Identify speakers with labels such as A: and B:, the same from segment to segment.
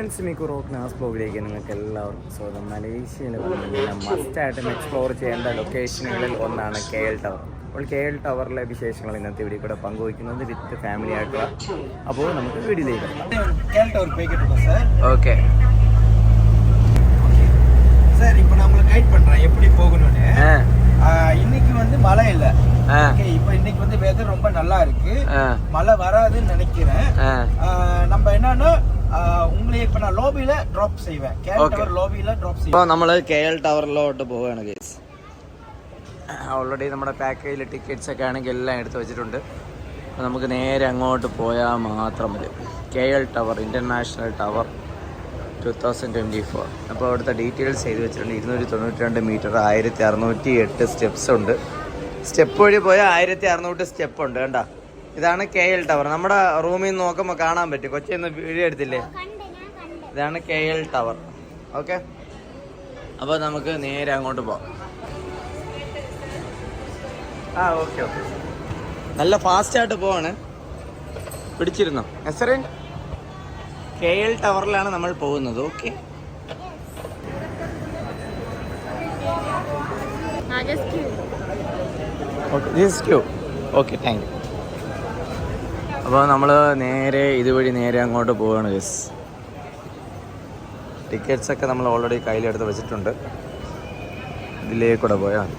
A: Friends മിക്കു റോക്ക് നാസ് ബ്ലോഗിലേക്ക് നിങ്ങൾക്ക് എല്ലാവർക്കും സ്വാഗതം മലേഷ്യയിൽ വന്നിങ്ങനെ മസ്റ്റായിട്ടും എക്സ്പ്ലോർ ചെയ്യേണ്ട ലൊക്കേഷനുകളിൽ ഒന്നാണ് കെ എൽ ടവർ അപ്പോൾ കെ എൽ ടവറിലെ വിശേഷങ്ങൾ ഇന്നത്തെ ഇവിടെ കൂടെ പങ്കുവയ്ക്കുന്നത് വിത്ത് ഫാമിലി ആയിട്ടുള്ള അപ്പോൾ നമുക്ക് വീഡിയോയിലേക്ക്
B: கேள்ட்ட ஒரு பேக்கெட் இருக்கும் சார்
A: ഓക്കെ
B: சார் இப்போ நான் உங்களுக்கு கைட் பண்றேன் எப்படி போகணும்னு ஆஹ், இன்னைக்கு வந்து மழை இல்ல ஓகே இப்போ இன்னைக்கு வந்து வெதர் ரொம்ப நல்லா இருக்கு மழை வராதுன்னு நினைக்கிறேன் ஆஹ், நம்ம என்னன்னா ஆஹ், உங்களை இப்போ நான் லோபியில டிராப் செய்வேன்
A: Okay.
B: கேள்டவர் லோபியில டிராப்
A: ഇപ്പോൾ
B: செய்வேன்
A: നമ്മൾ കെ എൽ ടവറിലോട്ട് പോവുകയാണ് കേസ് ഓൾറെഡി നമ്മുടെ പാക്കേജിൽ ടിക്കറ്റ്സ് ഒക്കെ ആണെങ്കിൽ എല്ലാം എടുത്ത് വെച്ചിട്ടുണ്ട് അപ്പോൾ നമുക്ക് നേരെ അങ്ങോട്ട് പോയാൽ മാത്രം മതി K L tower international tower two thousand twenty four അപ്പോൾ അവിടുത്തെ ഡീറ്റെയിൽസ് ചെയ്ത് വെച്ചിട്ടുണ്ട് ഇരുന്നൂറ്റി തൊണ്ണൂറ്റി രണ്ട് മീറ്റർ ആയിരത്തി അറുന്നൂറ്റി എട്ട് സ്റ്റെപ്സ് ഉണ്ട് സ്റ്റെപ്പ് വഴി പോയാൽ ആയിരത്തി അറുന്നൂറ് സ്റ്റെപ്പ് ഉണ്ട് കണ്ട ഇതാണ് കെ എൽ ടവർ നമ്മുടെ റൂമിൽ നിന്ന് നോക്കുമ്പോൾ കാണാൻ പറ്റും. കൊച്ചി നിന്ന് വീഡിയോ എടുത്തില്ലേ? ഇതാണ് കെ എൽ ടവർ ഓക്കെ അപ്പോൾ നമുക്ക് നേരെ അങ്ങോട്ട് പോവാം. ആ ഓക്കെ ഓക്കെ നല്ല ഫാസ്റ്റായിട്ട് പോവാണ്. പിടിച്ചിരുന്നോ? എസറേ കെ എൽ ടവറിലാണ് നമ്മൾ പോകുന്നത്. ഓക്കെ ഓക്കെ താങ്ക് യു അപ്പോൾ നമ്മൾ നേരെ ഇതുവഴി നേരെ അങ്ങോട്ട് പോവുകയാണ് ഗസ് ടിക്കറ്റ്സ് ഒക്കെ നമ്മൾ ഓൾറെഡി കയ്യിലെടുത്ത് വെച്ചിട്ടുണ്ട്. ഇതിലേക്കൂടെ പോയാൽ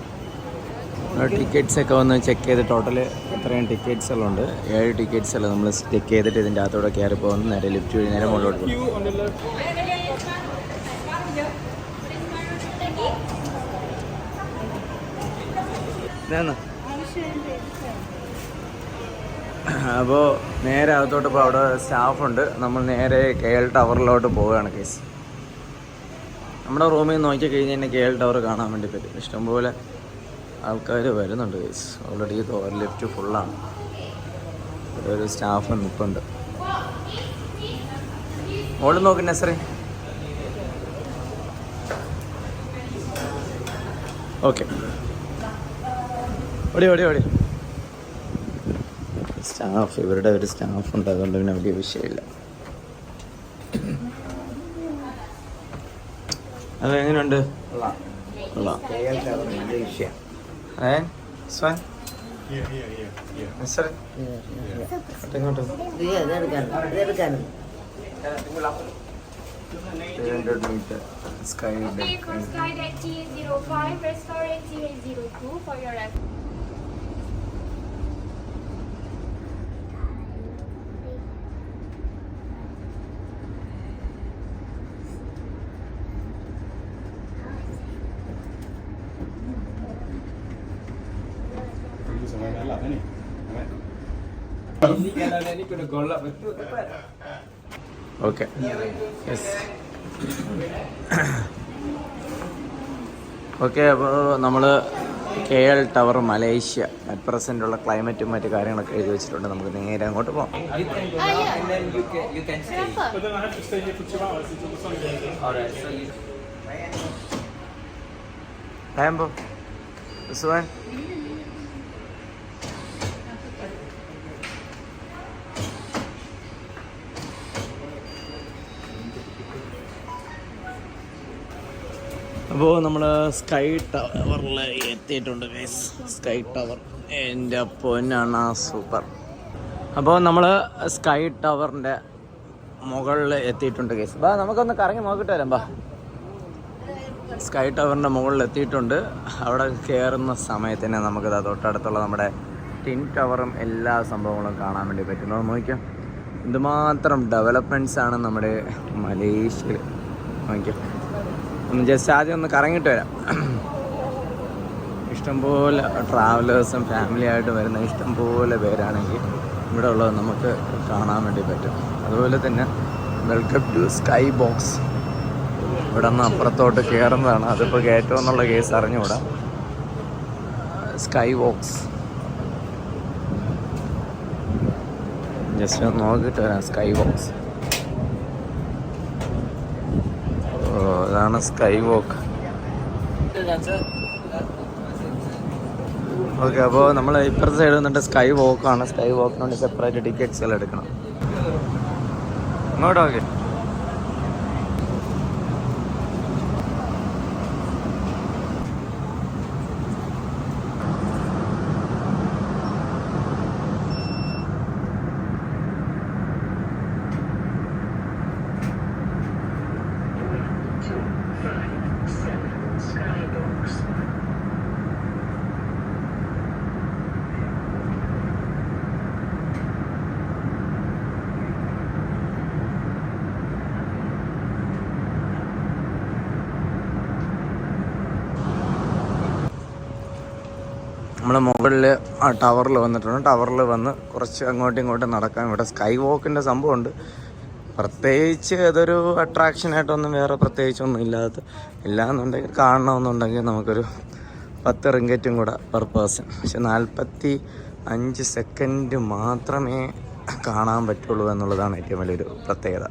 A: മതി. ടിക്കറ്റ്സ് ഒക്കെ ഒന്ന് ചെക്ക് ചെയ്ത് ടോട്ടൽ എത്രയും ടിക്കറ്റ്സ് എല്ലാം ഉണ്ട്. ഏഴ് ടിക്കറ്റ്സ് എല്ലാം നമ്മൾ ചെക്ക് ചെയ്തിട്ട് ഇതിന്റെ അകത്തൂടെ കയറി പോകുന്നു നേരെ ലിഫ്റ്റ് വഴി നേരെ മുകളിലോട്ട് പോകും അപ്പോൾ നേരെ അകത്തോട്ട് ഇപ്പോൾ അവിടെ സ്റ്റാഫുണ്ട്. നമ്മൾ നേരെ കെ എൽ ടവറിലോട്ട് പോവുകയാണ് കേസ്. നമ്മുടെ റൂമിൽ നിന്ന് നോക്കിക്കഴിഞ്ഞ് തന്നെ കെ എൽ ടവർ കാണാൻ വേണ്ടി പറ്റും. ഇഷ്ടംപോലെ ആൾക്കാർ വരുന്നുണ്ട് കേസ്. ഓൾറെഡി ലിഫ്റ്റ് ഫുള്ളാണ്. ഒരു സ്റ്റാഫ് നിൽപ്പുണ്ട് മോൾ നോക്കി നസറേ. ഓക്കെ. ഓടി ഓടി ഓടി. സ്റ്റാഫ് ഇവരുടെ ഒരു സ്റ്റാഫ് ഉണ്ട്. അതുകൊണ്ട് പിന്നെ വലിയ വിഷയമില്ല. അത് എങ്ങനെയുണ്ട്? കൊള്ളാം.
B: മലേഷ്യ
A: ഏ? സ്വാൻ നസറേ ഇങ്ങോട്ട്. Metre sky
C: Okay, cross guide at T805, restaurant T802 for your reference.
A: Okay okay അപ്പോൾ നമ്മൾ K L tower Malaysia at present ഉള്ള ക്ലൈമറ്റും മറ്റു കാര്യങ്ങളൊക്കെ എഴുതി വെച്ചിട്ടുണ്ട്. നമുക്ക് നേരെ അങ്ങോട്ട് പോകാം ടൈംബോ സുവാൻ അപ്പോൾ നമ്മൾ സ്കൈ ടവറിൽ എത്തിയിട്ടുണ്ട് ഗൈസ് സ്കൈ ടവർ എന്റെ പൊന്നാണ് സൂപ്പർ അപ്പോൾ നമ്മൾ സ്കൈ ടവറിന്റെ മുകളിൽ എത്തിയിട്ടുണ്ട് ഗൈസ് ബാ നമുക്കൊന്ന് കറങ്ങി നോക്കിയിട്ട് വരാം ബാ. സ്കൈ ടവറിന്റെ മുകളിൽ എത്തിയിട്ടുണ്ട്. അവിടെ കയറുന്ന സമയത്ത് തന്നെ നമുക്കത് തൊട്ടടുത്തുള്ള നമ്മുടെ ടിൻ ടവറും എല്ലാ സംഭവങ്ങളും കാണാൻ വേണ്ടി പറ്റുന്നു. നോക്കിയാൽ എന്തുമാത്രം ഡെവലപ്മെന്റ്സ് ആണ് നമ്മുടെ മലേഷ്യയിൽ നോക്കിയാൽ ഒന്ന് ജസ്റ്റ് ആദ്യം ഒന്ന് കറങ്ങിയിട്ട് വരാം. ഇഷ്ടംപോലെ ട്രാവലേഴ്സും ഫാമിലി ആയിട്ട് വരുന്ന ഇഷ്ടംപോലെ പേരാണെങ്കിൽ ഇവിടെ ഉള്ളത് നമുക്ക് കാണാൻ വേണ്ടി പറ്റും. അതുപോലെ തന്നെ വെൽക്കം ടു സ്കൈ ബോക്സ് ഇവിടെ നിന്ന് അപ്പുറത്തോട്ട് കയറുന്നതാണ് അതിപ്പോൾ കയറ്റം എന്നുള്ള കേസ് അറിഞ്ഞുകൂടാ. സ്കൈ ബോക്സ് ജസ്റ്റ് നോക്കിയിട്ട് വരാം സ്കൈ ബോക്സ് ഓ അതാണ് സ്കൈ വോക്ക് ഓക്കെ അപ്പോൾ നമ്മൾ ഇപ്പുറത്തെ സൈഡ് വന്നിട്ട് സ്കൈ വോക്കാണ് സ്കൈ വോക്കിന് വേണ്ടി സെപ്പറേറ്റ് ടിക്കറ്റ്സ് എല്ലാം എടുക്കണം ഇങ്ങോട്ട് ഓക്കെ നമ്മൾ മുകളിൽ ആ ടവറിൽ വന്നിട്ടുണ്ട്. ടവറിൽ വന്ന് കുറച്ച് അങ്ങോട്ടും ഇങ്ങോട്ടും നടക്കാം. ഇവിടെ സ്കൈ വോക്കിന്റെ സംഭവമുണ്ട്. പ്രത്യേകിച്ച് അതൊരു അട്രാക്ഷനായിട്ടൊന്നും വേറെ പ്രത്യേകിച്ചൊന്നും ഇല്ലാത്ത ഇല്ലാന്നുണ്ടെങ്കിൽ കാണണമെന്നുണ്ടെങ്കിൽ നമുക്കൊരു പത്ത് റിങ്കറ്റും കൂടെ പെർ പേഴ്സൺ പക്ഷെ നാൽപ്പത്തി അഞ്ച് സെക്കൻഡ് മാത്രമേ കാണാൻ പറ്റുള്ളൂ എന്നുള്ളതാണ് ഏറ്റവും വലിയൊരു പ്രത്യേകത.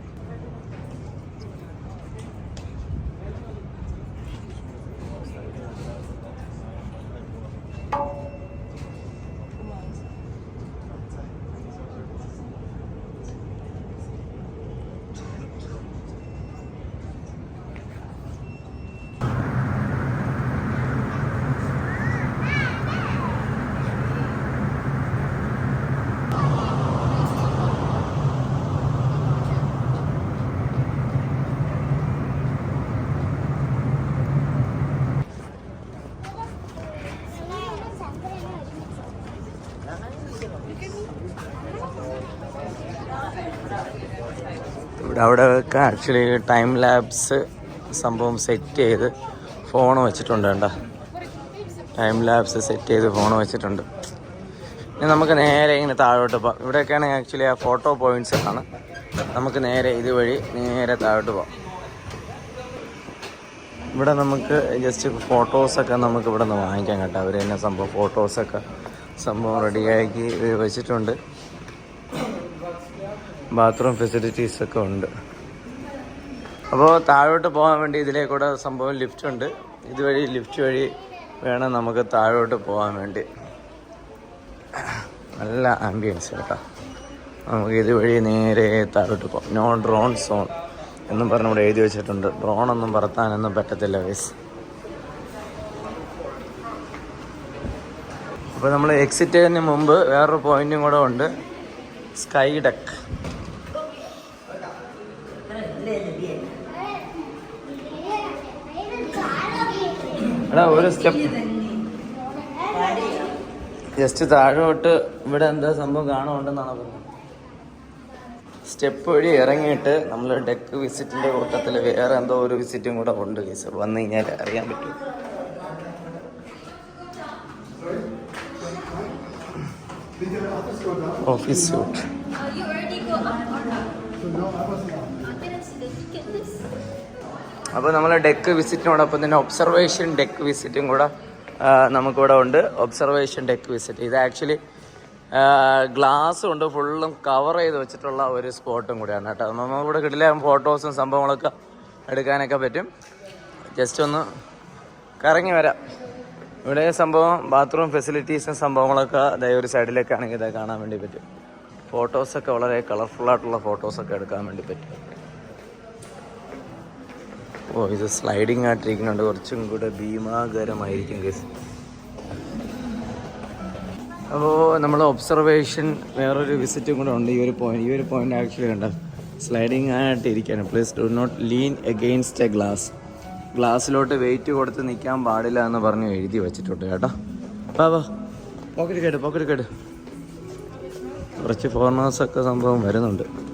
A: ഇവിടെ അവിടെ ഒക്കെ ആക്ച്വലി ടൈം ലാബ്സ് സംഭവം സെറ്റ് ചെയ്ത് ഫോൺ വെച്ചിട്ടുണ്ട് കേട്ടോ ടൈം ലാബ്സ് സെറ്റ് ചെയ്ത് ഫോൺ വെച്ചിട്ടുണ്ട്. ഇനി നമുക്ക് നേരെ ഇങ്ങനെ താഴോട്ട് പോകാം ഇവിടെയൊക്കെയാണ് ആക്ച്വലി ആ ഫോട്ടോ പോയിന്റ്സ് ആണ് നമുക്ക് നേരെ ഇതുവഴി നേരെ താഴോട്ട് പോകാം ഇവിടെ നമുക്ക് ജസ്റ്റ് ഫോട്ടോസൊക്കെ നമുക്ക് ഇവിടെ നിന്ന് വാങ്ങിക്കാം കേട്ടോ അവർ തന്നെ സംഭവം ഫോട്ടോസൊക്കെ സംഭവം റെഡിയാക്കി വെച്ചിട്ടുണ്ട്. ബാത്റൂം ഫെസിലിറ്റീസ് ഒക്കെ ഉണ്ട്. അപ്പോൾ താഴോട്ട് പോകാൻ വേണ്ടി ഇതിലേ കൂടെ സംഭവം ലിഫ്റ്റ് ഉണ്ട്. ഇതുവഴി ലിഫ്റ്റ് വഴി വേണം നമുക്ക് താഴോട്ട് പോകാൻ വേണ്ടി. നല്ല ആംബിയൻസ് കേട്ടോ. നമുക്ക് ഇതുവഴി നേരെ താഴോട്ട് പോകാം. നോ ഡ്രോൺ സോൺ എന്നും പറഞ്ഞ് ഇവിടെ എഴുതി വെച്ചിട്ടുണ്ട്. ഡ്രോണൊന്നും പറത്താനൊന്നും പറ്റത്തില്ല വയസ് അപ്പോൾ നമ്മൾ എക്സിറ്റ് ചെയ്യുന്നതിന് മുമ്പ് വേറൊരു പോയിന്റും കൂടെ ഉണ്ട്. സ്കൈ ഡക്ക് എടാ ഒരു സ്റ്റെപ്പ് ജസ്റ്റ് താഴോട്ട് ഇവിടെ എന്താ സംഭവം കാണുന്നുണ്ടെന്നാണ് പറഞ്ഞത്? സ്റ്റെപ്പ് വഴി ഇറങ്ങിയിട്ട് നമ്മൾ ഡെക്ക് വിസിറ്റിന്റെ കൂട്ടത്തിൽ വേറെ എന്തോ ഒരു വിസിറ്റും കൂടെ ഉണ്ട് കേസ്. വന്നു കഴിഞ്ഞാൽ അറിയാൻ പറ്റും. ഓഫീസ് സ്യൂട്ട് അപ്പോൾ നമ്മൾ ഡെക്ക് വിസിറ്റിനോടൊപ്പം തന്നെ ഒബ്സർവേഷൻ ഡെക്ക് വിസിറ്റും കൂടെ നമുക്കിവിടെ ഉണ്ട്. ഒബ്സർവേഷൻ ഡെക്ക് വിസിറ്റ് ഇത് ആക്ച്വലി ഗ്ലാസ് കൊണ്ട് ഫുള്ളും കവർ ചെയ്ത് വെച്ചിട്ടുള്ള ഒരു സ്പോട്ടും കൂടിയാണ് കേട്ടോ. നമ്മളിവിടെ കിട്ടില്ല? ഫോട്ടോസും സംഭവങ്ങളൊക്കെ എടുക്കാനൊക്കെ പറ്റും. ജസ്റ്റ് ഒന്ന് കറങ്ങി വരാം. ഇവിടെ സംഭവം ബാത്റൂം ഫെസിലിറ്റീസും സംഭവങ്ങളൊക്കെ ദയ ഒരു സൈഡിലേക്കാണെങ്കിൽ ഇത് കാണാൻ വേണ്ടി പറ്റും. ഫോട്ടോസൊക്കെ വളരെ കളർഫുള്ളായിട്ടുള്ള ഫോട്ടോസൊക്കെ എടുക്കാൻ വേണ്ടി പറ്റും. ഓ ഇത് സ്ലൈഡിങ് ആയിട്ടിരിക്കുന്നുണ്ട്. കുറച്ചും കൂടെ ഭീമാകരമായിരിക്കും കേസ് അപ്പോൾ നമ്മൾ ഒബ്സർവേഷൻ വേറൊരു വിസിറ്റും കൂടെ ഉണ്ട്. ഈ ഒരു പോയിന്റ് ഈ ഒരു പോയിന്റ് ആക്ച്വലി കണ്ട? സ്ലൈഡിങ് ആയിട്ട് ഇരിക്കുകയാണ് please do not lean against a glass ഗ്ലാസ്സിലോട്ട് weight കൊടുത്ത് നിൽക്കാൻ പാടില്ല എന്ന് പറഞ്ഞ് എഴുതി വെച്ചിട്ടുണ്ട് കേട്ടോ. വാ വാ. പോക്കറ്റ് കേട് പോക്കറ്റ് കേട്. കുറച്ച് ഫോറിനേഴ്സൊക്കെ സംഭവം വരുന്നുണ്ട്.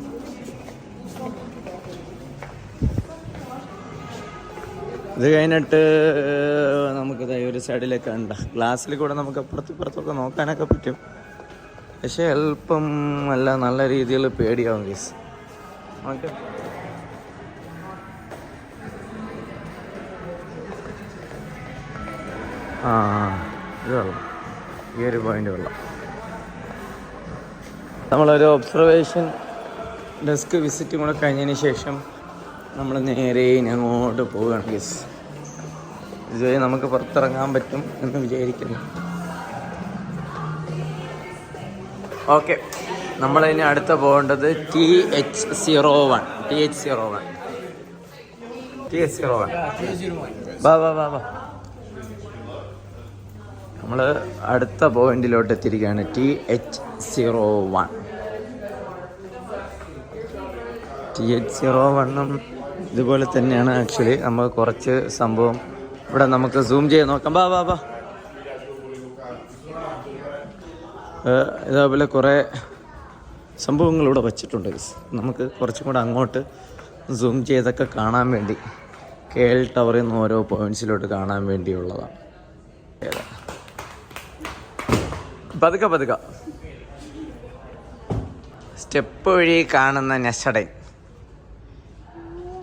A: ഇത് കഴിഞ്ഞിട്ട് നമുക്ക് ഒരു സൈഡിലേക്ക് ഉണ്ട് ഗ്ലാസ്സിൽ കൂടെ നമുക്ക് അപ്പുറത്തും ഇപ്പുറത്തൊക്കെ നോക്കാനൊക്കെ പറ്റും. പക്ഷേ അല്പം അല്ല നല്ല രീതിയിൽ പേടിയാവും കേസ് ഓക്കെ ആ ഇത് വെള്ളം ഈ ഒരു പോയിന്റ് വെള്ളം നമ്മളൊരു ഒബ്സർവേഷൻ ഡെസ്ക് വിസിറ്റും കൂടെ കഴിഞ്ഞതിന് ശേഷം നമ്മൾ നേരെ ഇനി അങ്ങോട്ട് പോവുകയാണ് ഗസ് ഇതുവരെ നമുക്ക് പുറത്തിറങ്ങാൻ പറ്റും എന്ന് വിചാരിക്കുന്നു. ഓക്കെ നമ്മളിനി അടുത്ത പോകേണ്ടത് T H zero one T H zero one T H zero one വാ വാ വാ നമ്മൾ അടുത്ത പോയിന്റിലോട്ട് എത്തിയിരിക്കുകയാണ് T H zero one T H zero വണ്ണും ഇതുപോലെ തന്നെയാണ് ആക്ച്വലി. നമ്മൾ കുറച്ച് സംഭവം ഇവിടെ നമുക്ക് സൂം ചെയ്ത് നോക്കാം. ബാ ബാ ബാ ഇതേപോലെ കുറേ സംഭവങ്ങൾ ഇവിടെ വച്ചിട്ടുണ്ട് നമുക്ക് കുറച്ചും കൂടെ അങ്ങോട്ട് സൂം ചെയ്തൊക്കെ കാണാൻ വേണ്ടി. കെ എൽ ടവറിൽ നിന്ന് ഓരോ പോയിന്റ്സിലോട്ട് കാണാൻ വേണ്ടിയുള്ളതാണ്. പതുക്കെ പതുക്കെ. സ്റ്റെപ്പ് വഴി കാണുന്ന നെസഡൻ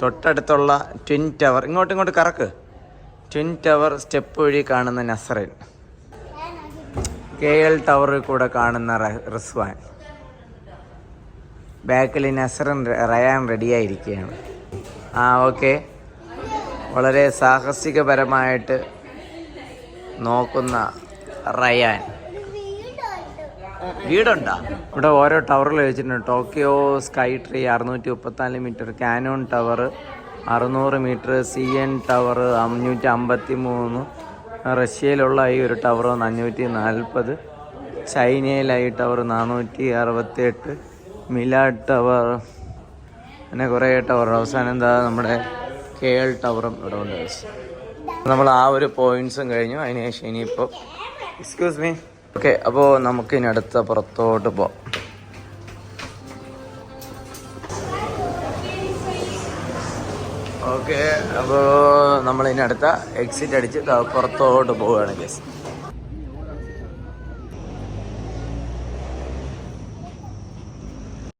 A: തൊട്ടടുത്തുള്ള ട്വിൻ ടവർ. ഇങ്ങോട്ട് ഇങ്ങോട്ട് കറക്ക്. ട്വിൻ ടവർ സ്റ്റെപ്പ് വഴി കാണുന്ന നസറിൻ. കെ എൽ ടവറിൽ കൂടെ കാണുന്ന റിസ്വാൻ. ബാക്കിൽ നസറിൻ റയാൻ റെഡിയായിരിക്കുകയാണ്. ആ ഓക്കെ. വളരെ സാഹസികപരമായിട്ട് നോക്കുന്ന റയാൻ. വീടുണ്ടോ? ഇവിടെ ഓരോ ടവറിൽ വെച്ചിട്ടുണ്ട്. ടോക്കിയോ സ്കൈ ട്രീ അറുന്നൂറ്റി മുപ്പത്തിനാല് മീറ്റർ. കാനോൺ ടവർ അറുന്നൂറ് മീറ്റർ. സി എൻ ടവർ അഞ്ഞൂറ്റി അമ്പത്തി മൂന്ന് റഷ്യയിലുള്ള ഈ ഒരു ടവർ അഞ്ഞൂറ്റി നാൽപ്പത് ചൈനയിലെ ഈ ടവർ നാനൂറ്റി അറുപത്തിയെട്ട് മിലാഡ് ടവർ. അങ്ങനെ കുറേ ടവർ. അവസാനം എന്താ നമ്മുടെ കെ എൽ ടവറും ഇവിടെ ഉണ്ട് നമ്മൾ ആ ഒരു പോയിന്റ്സും കഴിഞ്ഞു. അതിനുശേഷം ഇനിയിപ്പോൾ എക്സ്ക്യൂസ് മീ ഓക്കെ അപ്പോൾ നമുക്ക് ഇനി അടുത്ത പുറത്തോട്ട് പോവാം. ഓക്കെ അപ്പോൾ അടുത്ത എക്സിറ്റ് അടിച്ച് പുറത്തോട്ട് പോവുകയാണ് ഗസ്